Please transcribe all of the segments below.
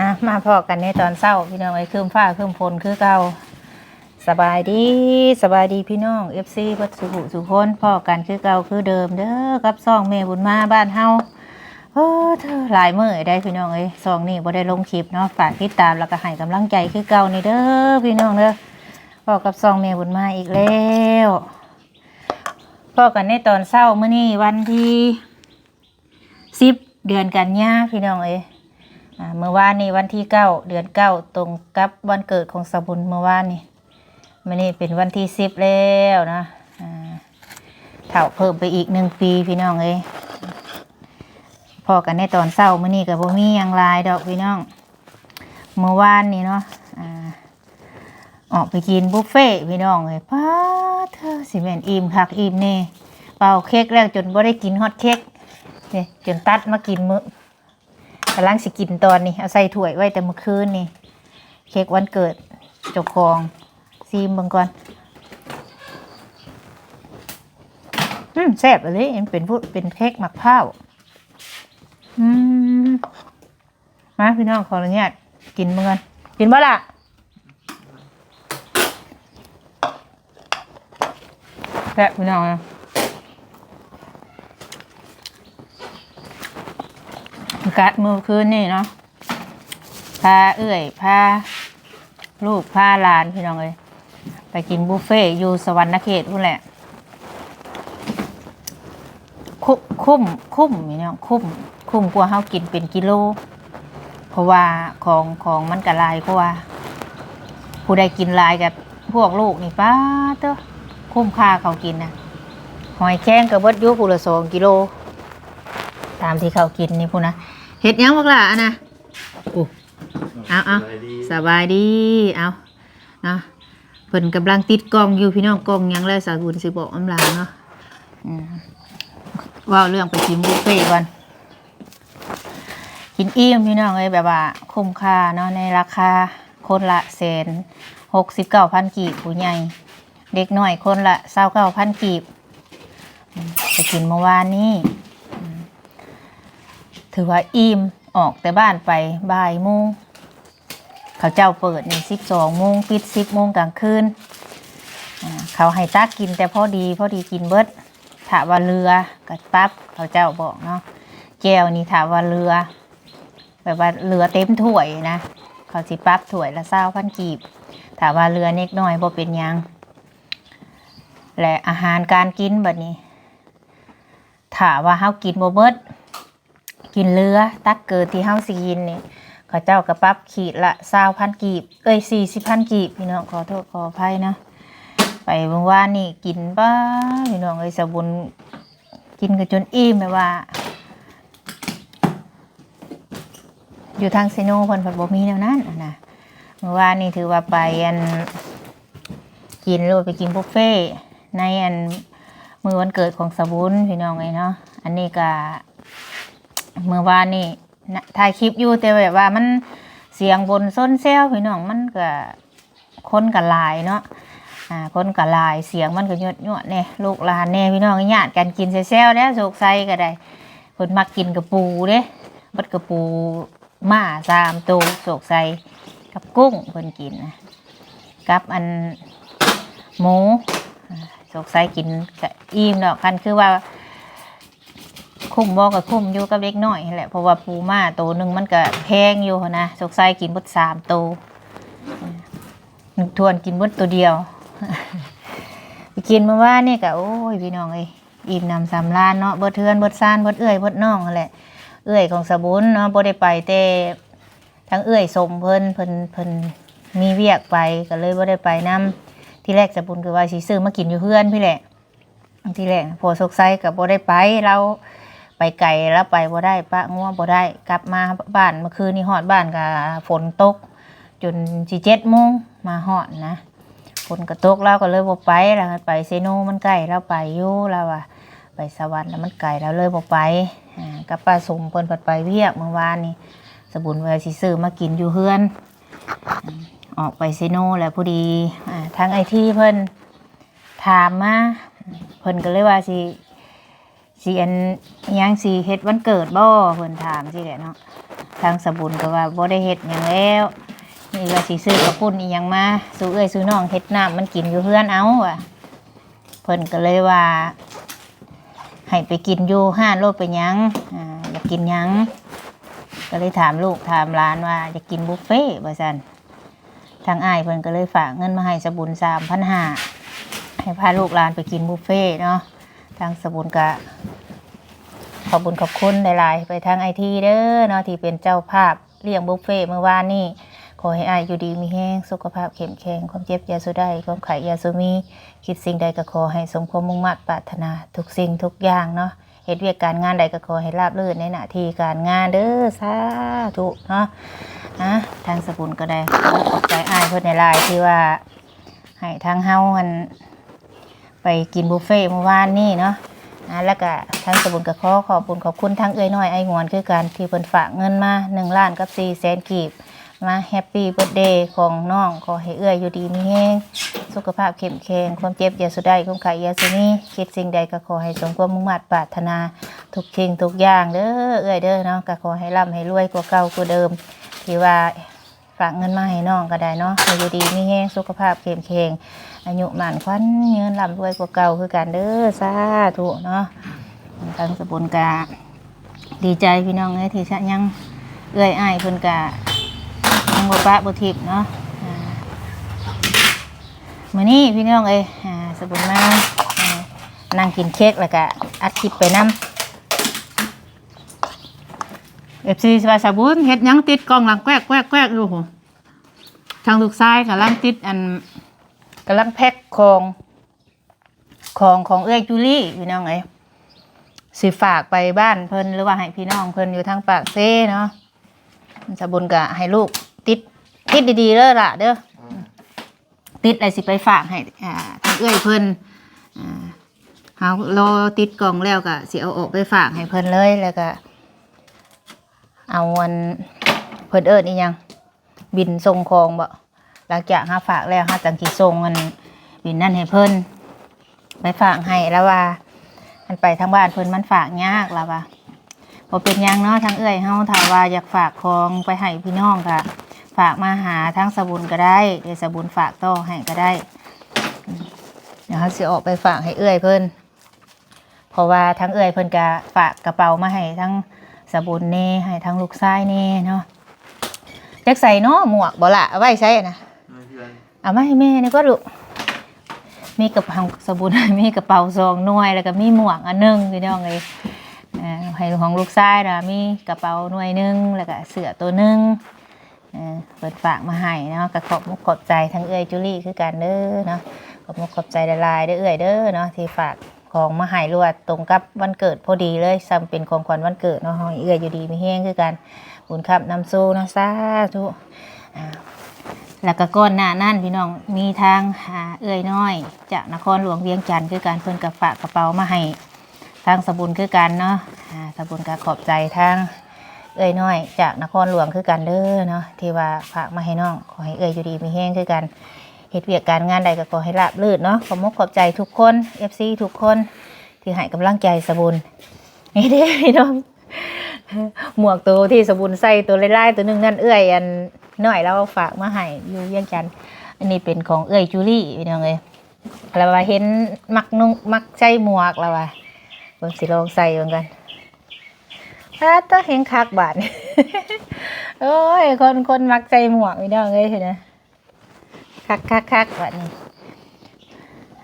อะมาพอกันในตอนเช้าพี่น้องไอ้ยคืมฟ้าคืมพลคือเก่าสบายดีสบายดีพี่น้อง FC เพัดสุขุสุคนพอกันคือเก่าคือเดิมเด้อกับซองเมบุญมาบ้านเฮาโอ้เธอหลายมือได้พี่น้องเอ้ยซองนี่บ่ได้ลงคลิปเนาะฝากติดตามแล้วก็ให้กำลังใจคือเก่านี่เด้อพี่น้องเด้อพอกับซองเมบุญมาอีกแล้วพอกันในตอนเช้าเมื้อนี้วันที่10เดือนกันยาพี่น้องเอ้ย เมื่อวานนี้วันที่เก้าเดือนเก้าตรงกับวันเกิดของสบุญเมื่อวานนี้มันนี่เป็นวันที่สิบแล้วนะอ่าเท่าเพิ่มไปอีกหนึ่งปีพี่น้องเอ้ยพอกันในตอนเศร้ามื่อนี้กับบ่มียังลายดอกพี่น้อง เมื่อวานนี้เนาะอ่าออกไปกินบุฟเฟ่พี่น้องเลยป้าเธอสิแมนอิ่มคักอิ่มแน่เป่าเค้กแล้วจนบ่ได้กินฮอตเค้กเนี่ยจนตัดมากินมื้อ กำลังสิกินตอนนี้ เอาใส่ถ้วยไว้แต่เมื่อคืนนี่ เค้กวันเกิดเจ้าของซีมเบิ่งก่อนอืมแซ่บเลยเป็นผู้เป็นเค้กหมักข้าวอืมมาพี่น้องขออนุญาตกินเบิ่งกันกินบ่ล่ะแซ่บพี่น้องนะ กัดมือคืนนี่เนาะพาเอื้อยพาลูกพาหลานพี่น้องเลยไปกินบุฟเฟ่อยู่สวรรณเขตนู่นแหละคุคุ้มคุ้มพี่น้องคุ้มคุ้มกว่าเฮากินเป็นกิโล เพราะว่าของของมันกระลายเพราะว่า ผู้ใดกินลายกับพวกลูกนี่ป้าเต้อคุ้มค่าเขากินนะหอยแข้งกับเบิดอยุผู้ละสองกิโล ตามที่เขากินนี่พูดนะ เห็ดหยังบักล่ะอะนะอู้เอาเอาสบายดีเอาเนาะเพิ่นกำลังติดกล้องอยู่พี่น้องกล้องหยังเลยสากุลสิบอกอำลาเนาะอืมเว่าเรื่องไปกินบุฟเฟ่ต์ก่อนกินอิ่มพี่น้องเลยแบบว่า คุ้มค่าเนาะในราคาคนละแสนหกสิบเก้าพันกีบผู้ใหญ่ เด็กน้อยคนละเศร้าเก้าพันกีบอืมไปกินเมื่อวานนี้ ถือว่าอิ่มออกแต่บ้านไปบ่ายโมงเขาเจ้าเปิดนี่สิบสองโมงปิดสิบโมงกลางคืนเขาให้ตักกินแต่พอดีพอดีกินเบิดถาว่าเรือกับปั๊บเขาเจ้าบอกเนาะแก้วนี่ถาว่าเรือแบบว่าเรือเต็มถ้วยนะเขาสิปั๊บถ้วยละเศร้าพันกีบถาว่าเรือเน็กน้อยบ่เป็นยังและอาหารการกินแบบนี้ถาว่าเฮากินบ่เบิด กินเรือตักเกิดที่เฮาสิกินนี่เขาเจ้ากระปับขีดละสาวพันกีบ เอ้ยสี่สิบพันกีบพี่น้องขอโทษขออภัยนะไปเมื่อวานนี่กินบ้าพี่น้องเอ้ยสบุญกินกันจนอิ่มแบบว่า อยู่ทางเซโนเพิ่นเพิ่นบ่มีแนวนั้นนะเมื่อวานนี่ถือว่าไปอันกินเลยไปกินบุฟเฟ่ในอันมือวันเกิดของสบุญพี่น้องเอ้เนาะอันนี้ก็ เมื่อวานนี่นะถ่ายคลิปอยู่แต่แบบว่ามันเสียงบนส้นเซลพี่น้องมันก็คนกับลายเนาะอ่าคนกับลายเสียงมันก็หยดหยดเนี่ยลูกหลานเนี่ยพี่น้องญาติกันกินเซลแล้วโศกไซก็ได้เพิ่นมักกินกระปูเด้บัดกระปูม่าสามตัวโศกไซกับกุ้งเพิ่นกินนะกับอันหมูโศกไซกินก็อิ่มดอกคันคือว่า คุ้มบอกกับคุ้มอยู่กับเล็กน้อยแหละเพราะว่าปูมาตัวหนึ่งมันก็แพงอยู่นะสกไซกินบดสามตัวหนึ่งทวนกินบดตัวเดียวไปกินเมื่านี่ก็โอ้ยพี่น้องเอ้ยอิ่มนำสำรานเนาะบดเทือนบดซานบดเอื้อยบดน้องแหละเอื้อยของสบุนเนาะบ่ได้ไปแต่ทั้งเอื้อยสมเพิ่นเพิ่นเพิ่นมีเวียกไปก็เลยบ่ได้ไปนํที่แรกสบุนคือว่าสิซื้อมากินอยู่เพื่อนพี่แหละที่แรกพอสกไซกับบ่ได้ไปเรา ไปไกลแล้วไปบ่ได้ปะง่วงบ่ได้ กลับมาบ้านเมื่อคืนนี้ฮอดบ้านกับฝนตก จนสิเจ็ดโมงมาฮอดนะฝนก็ตกเราก็เลยบ่ไปแล้วไปเซโนมันใกล้เราไปอยู่เราอะไปสวรรค์แล้วมันไกลเราเลยบ่ไปอ่ากับป้าสมเพิ่นเพิ่นไปเวียกเมื่อวานนี้สบุญว่าสิซื้อมากินอยู่เฮือนออกไปเซโนแล้วพอดีอ่าทางไอที่เพิ่นถามมาเพิ่นก็เลยว่าสิ สิอันยังสิเฮ็ดวันเกิดบ่เพิ่นถามสิแหละเนาะทางสบุญก็ว่าบ่ได้เฮ็ดหยังแล้วนี่ก็สิซื้อกระปุ้นอีหยังมาสู่เอ้ยสู่น้องเฮ็ดน้ำมันกินอยู่เฮือนเอาว่ะเพิ่นก็เลยว่า ให้ไปกินอยู่ห้านโลดไปหยังอ่าอยากกินหยังก็เลยถามลูกถามหลานว่าอยากกินบุฟเฟ่ต์ว่ซั่นทางอ้ายเพิ่นก็เลยฝากเงินมาให้สบุญ3,500ให้พาลูกหลานไปกินบุฟเฟ่เนาะ ทางสบุญก็ขอบุญขอบคุณหลายๆ ไปทางไอทีเด้อเนาะที่เป็นเจ้าภาพเลี้ยงบุฟเฟ่เมื่อวานนี่ขอให้อายอยู่ดีมีแห้งสุขภาพเข้มแข็งความเจ็บยาสุได้ความไขยาสุมี คิดสิ่งใดก็ขอให้สมความมุ่งมั่นปรารถนาทุกสิ่งทุกอย่างเนาะเหตุเวียกการงานใดก็ขอให้ราบรื่นในหน้าที่การงานเด้อสาธุเนาะนะทางสกุลก็ได้ขอบใจอายเพื่อนในไลน์ที่ว่าให้ทางเฮามัน ไปกินบุฟเฟ่เมื่อวานนี่เนาะนะแล้วก็ทั้งสบุญกับขอขอบคุณขอบคุณทั้งเอ้ยน้อยไอ้งวนคือกันที่เพิ่นฝากเงินมาหนึ่งล้านกับสี่แสนกีบมาแฮปปี้เบิร์ดเดย์ของน้องขอให้เอื้อยอยู่ดีมีแห้งสุขภาพเข้มแข็งความเจ็บอย่าสุดได้ความขายอย่าสุนี้คิดสิ่งใดก็ขอให้สมความมุ่งมั่นปรารถนาทุกสิ่งทุกอย่างเด้อเอื้อยเด้อเนาะก็ขอให้ร่ำให้รวยกว่าเก่ากว่าเดิม ที่ว่า ฝากเงินมาให้น้องก็ได้เนาะให้อยู่ดีมีแห้งสุขภาพเข้มแข็งอายุหมันควันเงินลำรวยกว่าเก่าคือกันเด้อสาธุเนาะทางสบุญกาดีใจพี่น้องเอ้ยที่ชะยังเอื้อยอ้ายเพิ่นกะยังบ่ปะบ่ทิพเนาะอ่ามื้อนี้พี่น้องเอ้ยอ่าสบุญมาอ่านั่งกินเค้กแล้วก็อัดคลิปไปนำ เอฟซีสบายสาบุญเฮ็ดหยังติดกล้องหลังแกวกแกวกแกวกอยู่โหทางลูกชายกับลังติดอันกำลังแพ็คของของของเอื้อยจูลี่พี่น้องเอ้สิฝากไปบ้านเพิ่นหรือว่าให้พี่น้องเพิ่นอยู่ทางปากเซ่เนาะสบุญกะให้ลูกติดติดดีๆเด้อล่ะเด้อติดอะไรสิไปฝากให้อ่าทางเอื้อยเพิ่นอ่าเฮารอติดกล่องแล้วก็สิเอาออกไปฝากให้เพิ่นเลยแล้วก็ เอาวันเพิ่นเอิ้นอีหยัง บินส่งของบ่หลังจากหาฝากแล้วหาจังกีทรงมันบินนั่นให้เพิ่นไปฝากให้แล้วว่ามันไปทางบ้านเพิ่นมันฝากยากแล้วว่าพอเป็นหยังเนาะทางเอื้อยเฮาถ้าว่าอยากฝากของไปให้พี่น้องก็ฝากมาหาทางสบุญก็ได้เดี๋ยวสบุญฝากต่อให้ก็ได้เดี๋ยวเขาสิออกไปฝากให้เอื้อยเพิ่นเพราะว่าทางเอื้อยเพิ่นก็ฝากกระเป๋ามาให้ทั้ง สบุญเน่ให้ทั้งลูกชายเน่เนาะจักใส่เนาะหมวกบ่ละเอาไว้ใช้นะเอามาให้แม่นี่ก็ลูมีกระเป๋าสบู่มีกระเป๋าซองหน่วยแล้วก็มีหมวกอันหนึงพี่น้องเลยเอ่อให้ของลูกชายนะมีกระเป๋าหน่วยหนึงแล้วก็เสื้อตัวหนึงเออเปิดฝากมาให้เนาะก็ขอบมุกขอบใจทั้งเอื้อยจุลี่คือกันเด้อเนาะขอบมุกขอบใจละลายเด้อเอื้อยเด้อเนาะที่ฝาก ของมาให้รวดตรงกับวันเกิดพอดีเลยซ้ำเป็นของขวัญวันเกิดเนาะให้เอื้ออยู่ดีมีแห้งคือกันบุญครับนำสู้นาะสาธุอ่าแล้วก็ก้อนหน้านั่นพี่น้องมีทางหาเอื้อยน้อย จากนครหลวงเวียงจันทร์คือการเพิ่นกับฝากกระเป๋ามาให้ทางสบุญคือกันเนาะสบุญก็ขอบใจทางเอื้อยน้อย จากนครหลวงคือกันเด้อเนาะที่ว่าฝากมาให้น้องขอให้เอื้อยอยู่ดีมีแห้งคือกัน เหตุเวียกการงานใดก็ขอให้ราบรื่นเนาะขอบมกขอบใจทุกคน FC ทุกคนที่ให้กำลังใจสบุญนี่เด้พี่น้องหมวกตัวที่สบุญใส่ตัวไล่ๆตัวหนึงนั่นเอื้อยอันน้อยเราฝากมาให้อยู่เยี่ยงจันอันนี้เป็นของเอื้อยจูลี่พี่น้องเลยเราว่าเห็นมักนุ่งมักใส่หมวกเราว่าบิ่งสิลองใส่เหมือนกันถ้าต้องเห็นคักบาทโอ้ยคนคนมักใส่หมวกพี่น้องเลยเห็นไหม คักคักคักแบบนี้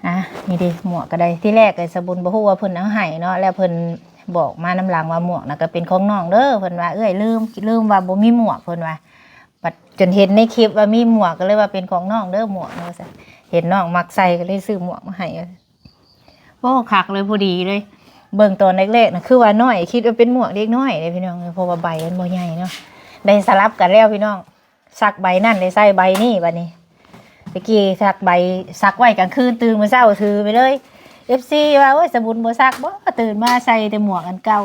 อะนี่ดิหมวกก็ได้ที่แรกไอ้สบุญบ่ฮู้ว่าเพิ่นเอาให้เนาะแล้วเพิ่นบอกมาน้ำหลังว่าหมวกนะก็เป็นของน้องเด้อเพิ่นว่าเอ้ยลืมลืมว่าบ่มีหมวกเพิ่นว่าบัดจนเห็นในคลิปว่ามีหมวกก็เลยว่าเป็นของน้องเด้อหมวกเนาะเห็นน้องมักใส่ก็เลยซื้อหมวกมาให้โอ้คักเลยพอดีเลย เบิ่งตอนเล็กๆนะคือว่าน้อยคิดว่าเป็นหมวกเด็กน้อยเลยพี่น้องเพราะว่าใบมันบ่ใหญ่เนาะได้สลับกันแล้วพี่น้องซักใบนั่นได้ใส่ใบนี่บัดนี้ ตะกี้ซักใบซักไว้กลางคืนตื่นมาเช้าถือไปเลยเอฟซีว่าโอ้ยสบุนบ่ซักบ่ตื่นมาใส่แต่หมวกอันเก่า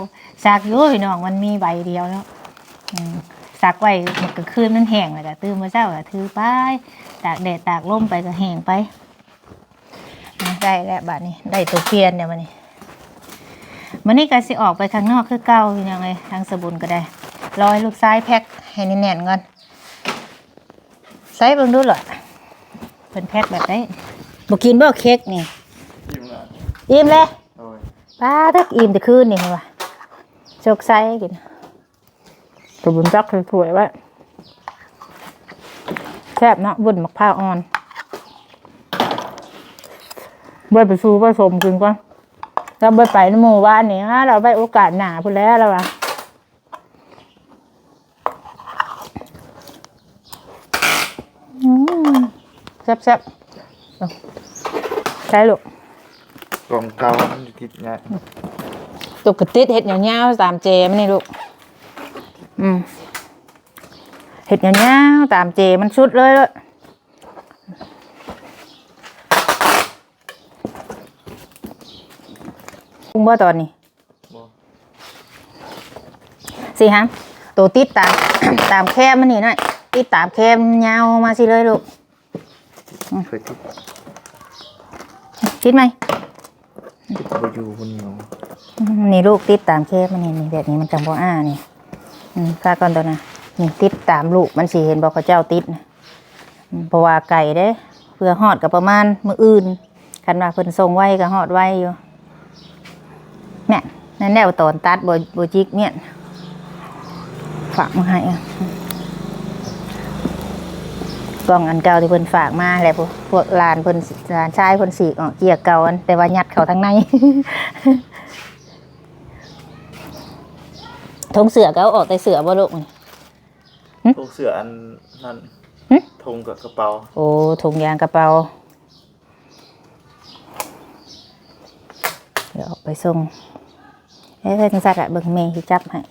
ซักอยู่พี่น้องมันมีใบเดียวเนาะอืมซักไว้มันก็คืนมันแห้งแล้วก็ตื่นมาเช้าก็ถือไปตากแดดตากลมไปก็แห้งไปได้แล้วบัดนี้ได้ตัวเพียนเดี๋ยวมันนี้มันนี้ก็สิออกไปข้างนอกคือเก่าพี่น้องเอ้ยทางสบุนก็ได้รอให้ลูกซ้ายแพ็คให้แน่นๆก่อนใส่เบิ่งดูเหรอ พิ่นแพ็คแบบนี้บ่กินบ่เค้กนี่ยิ้มละอิ่มเลยโอ้ยป้าทักอิ่มแต่คืนนี่ว่ะโชคไซกินตัวบุญจักสวยๆไว้แซ่บเนาะบุญมักพร้าวอ่อนไว้ไปสู้ผสมกินก่อนแล้วไปไปในหมู่บ้านนี่ฮะเราไปโอกาสหนาพูดแล้วแล้วว่ะ แซ่บๆเอาใช่ลูกกล่องเก่ามันอยู่ติดเนี่ยตุกกระติดเห็ดยาวๆตามเจมันนี่ลูกอืมเห็ดยาวๆตามเจมันชุดเลยเลยปุ้งบ่ตอนนี้บ่สิฮะตัวติดตามตามแคบมันนี่หน่อยติดตามแคบยาวมาสิเลยลูก เคยติดคิดไหมติดบ่อยู่คนเดียวอืมนี่ลูกติดตามแคบมันนี่นี่แบบนี้มันจังบ่อ้านี่อืมค่าก่อนตัวนะนี่ติดตามลูกมันสิเห็นบอกเขาเจ้าติดนะอืมเพราะว่าไก่เด้ เพื่อหอดกับประมาณมื้ออื่นคันว่าเพิ่นส่งไว้ก็หอดไว้อยู่แม่นั่นแนวตอนตัดบ่บ่จิกเนี่ยฝากมาให้อะ กล่องอันเก่าที่เพิ่นฝากมาแหละพวกพวกหลานเพิ่นหลานชายเพิ่นสีกออกเกียร์เก่าอันแต่ว่ายัดเข้าทางในทงเสือก็เอาออกแต่เสือบ่ลูกนี่พวกเสื้ออันนั้นหึธงกับกระเป๋า โอ้ถุงยางกระเป๋า เดี๋ยวออกไปส่งเอ้ยเพิ่นสัตว์อะเบิ่งเมย์ที่จับให้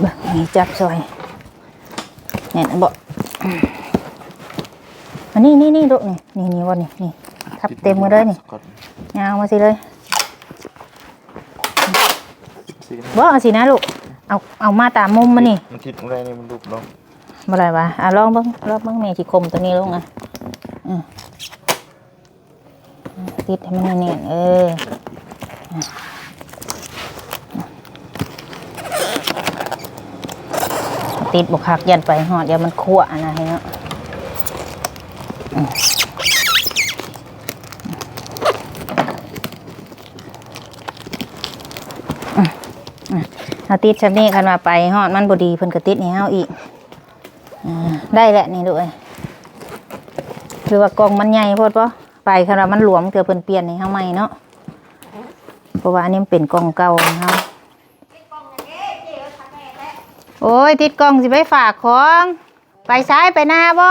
เบิ่งเมย์ จับซอยเนี่ยนะบอกอันนี้นี่นี่ลูกนี่นี่นี่วันนี่นี่ทับเต็มมือเลยนี่ก่อนยาวมาสิเลยสิบ่เอาสินะลูกเอาเอามาตามมุมมันนี่มันติดอะไรนี่มันลุกลงบ่ได้วะอะลองเบิ่งลองเบิ่งแม่สิคมตัวนี้ลงอะอืมติดให้มันแน่นๆเออ ติดบุคักยันไปหอดอย่ามันคั่วนะเห็นเนาะอืมอืมอืมเอาติดชับนี้คันมาไปหอดมันบดีเพิ่นก็ติดให้เฮาอีกอได้แหละนี่ด้วยคือว่ากองมันใหญ่โพดปะไปขนาดมันหลวมเกือบเพิ่นเปลี่ยนในเฮาใหม่เนาะเพราะว่าอันนี้มันเป็นกองเก่าของเฮา โอ้ย ติดกล่องสิไปฝากของ ไปซ้ายไปหน้าบ่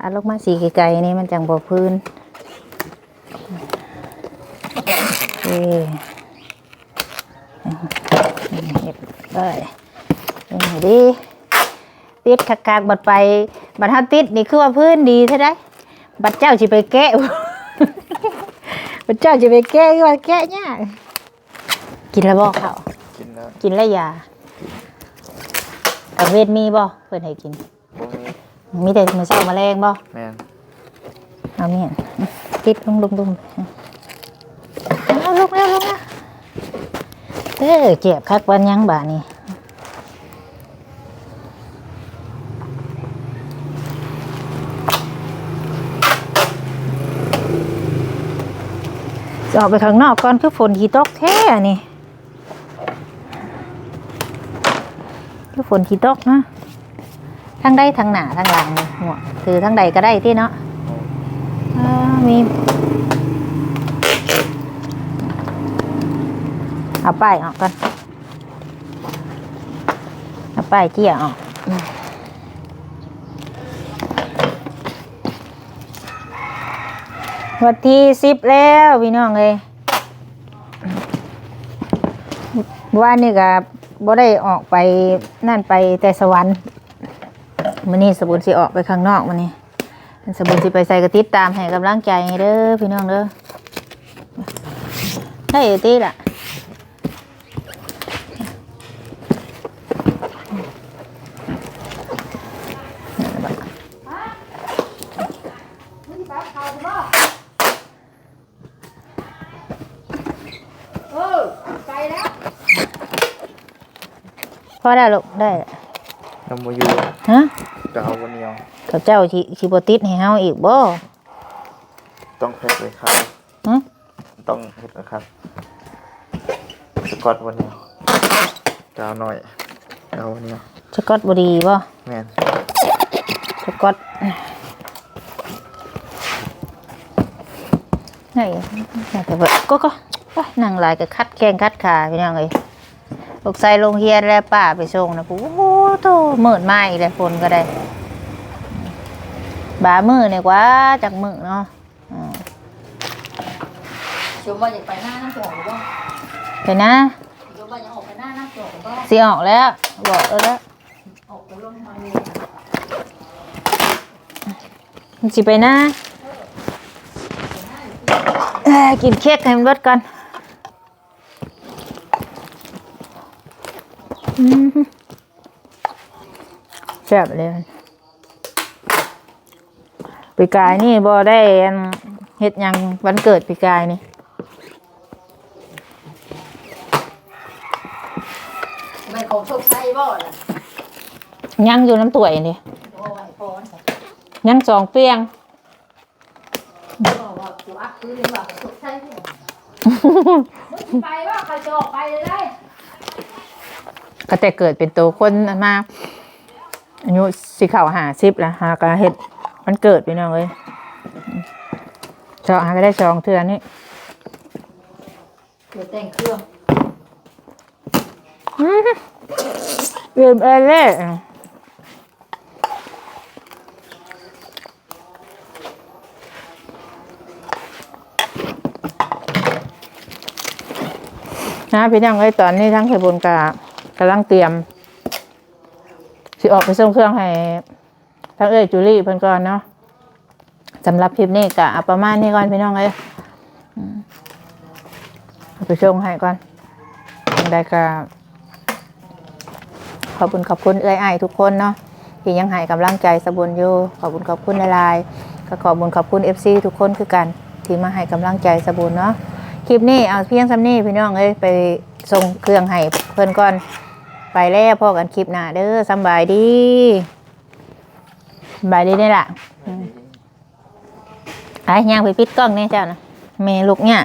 อาลกมาสีไกลๆนี่มันจังบ่พื้นโอเคเฮ็ดได้เฮ็ดให้ดีติดคักๆบัดไป บัดถ้าติดนี่คือว่าพื้นดีใช่ไหมบัดเจ้าสิไปแกะบัดเจ้าสิไปแกะคือว่าแกะยากกินแล้วบ่ข้าวกินแล้วกินแล้วยาเอาเวทมีบ่เพิ่นให้กินบ่มีมีแต่มื้อเช้าแมลงบ่แม่นเอาเมียนติดลุงลุงลุงเอาลุกแล้วลุกแล้วเออเจ็บคักวันยังบ่านี่ จะออกไปข้างนอกก่อนคือฝนที่ตกแท้นี่คือฝนที่ตกนะทั้งได้ทั้งหนาทั้งหลังนี่หัวถือทั้งใดก็ได้ที่เนาะมีเอาป้ายออกกันเอาป้ายเจี้ยออกอืม วันที่สิบแล้วพี่น้องเลยวันนี้กับบ่ได้ออกไปนั่นไปแต่สวรรค์มื้อนี้สบุญสิออกไปข้างนอกมื้อนี้สบุญสิไปใส่กระติดตามให้กำลังใจเด้อพี่น้องเด้อได้อยู่ติล่ะ พอได้ลูกได้น้ำมาอยู่ฮะกาววันเดียวเขาเจ้าสิสิบ่ติดให้เฮาอีกบ่ต้องแพ็คเลยครับฮะต้องเฮ็ดนะครับสกอตวันเดียวกาวหน่อยกาววันเดียวสกอตบ่ดีบ่แม่นสกอตไหนน่าจะเบิดก็ก็ไปนั่งหลายก็คัดแข้งคัดขาพี่น้องเอ้ย ลูกใส่โรงเรียนแล้วป้าไปส่งนะปุ๊โอ้โหโตมืดมาอีกแล้วฝนก็ได้บามือเนี่ยกว่าจากมือเนาะอ่าชมว่าอยากไปหน้าน้ำโขงหรือว่าไปนะชมว่าอยากออกไปหน้าน้ำโขงหรือว่าสิออกแล้วบอกเออแล้วออกไปลงทางนี้มันสิไปนะเอ้ยกินเค้กให้มันเบิดก่อนอืม แซ่บเลยปีกายนี่บ่ได้อันเฮ็ดหยังวันเกิดปีกายนี่ไม่ของโชคชัยบ่ล่ะยังอยู่น้ำตัวนี่โอ้ยพรยังสองเปียงบอกว่ากูอักคือเรียกว่าโชคชัยเนี่ยมึงสิไปว่าใครจะออกไปเลยได้ ก็แต่เกิดเป็นตัวคนมาอายุสิเข่าหาสิบแล้วหากะเห็ดมันเกิดไปน้องเลยชองหาก็ได้ชองเทือนนี่เดี๋ยวแต่งเครื่องลืมเอเล่นะพี่น้องเอ้ยตอนนี้ทั้งเขบุญกา กำลังเตรียม สิออกไปส่งเครื่องให้ทั้งเอ้ยจูลี่เพิ่นก่อนเนาะสำหรับคลิปนี้กะเอาประมาณนี้ก่อนพี่น้องเอ้ยไปส่งให้ก่อนยังได้ก็ขอบคุณขอบคุณเอ้ยไอทุกคนเนาะที่ยังให้กำลังใจสบุญอยู่ขอบคุณขอบคุณหลายๆก็ขอบคุณขอบคุณ FC ทุกคนคือกัน ที่มาให้กำลังใจสบุญเนาะคลิปนี้เอาเพียงซ้ำนี้พี่น้องเอ้ยไปส่งเครื่องให้เพิ่อนก่อน ไปแล้วพอกันคลิปหน้าเด้อสบายดีบายดีนี่แหละไอ้ย่างไปปิดกล้องเนี่ยเจ้านะเมลุกเนี่ย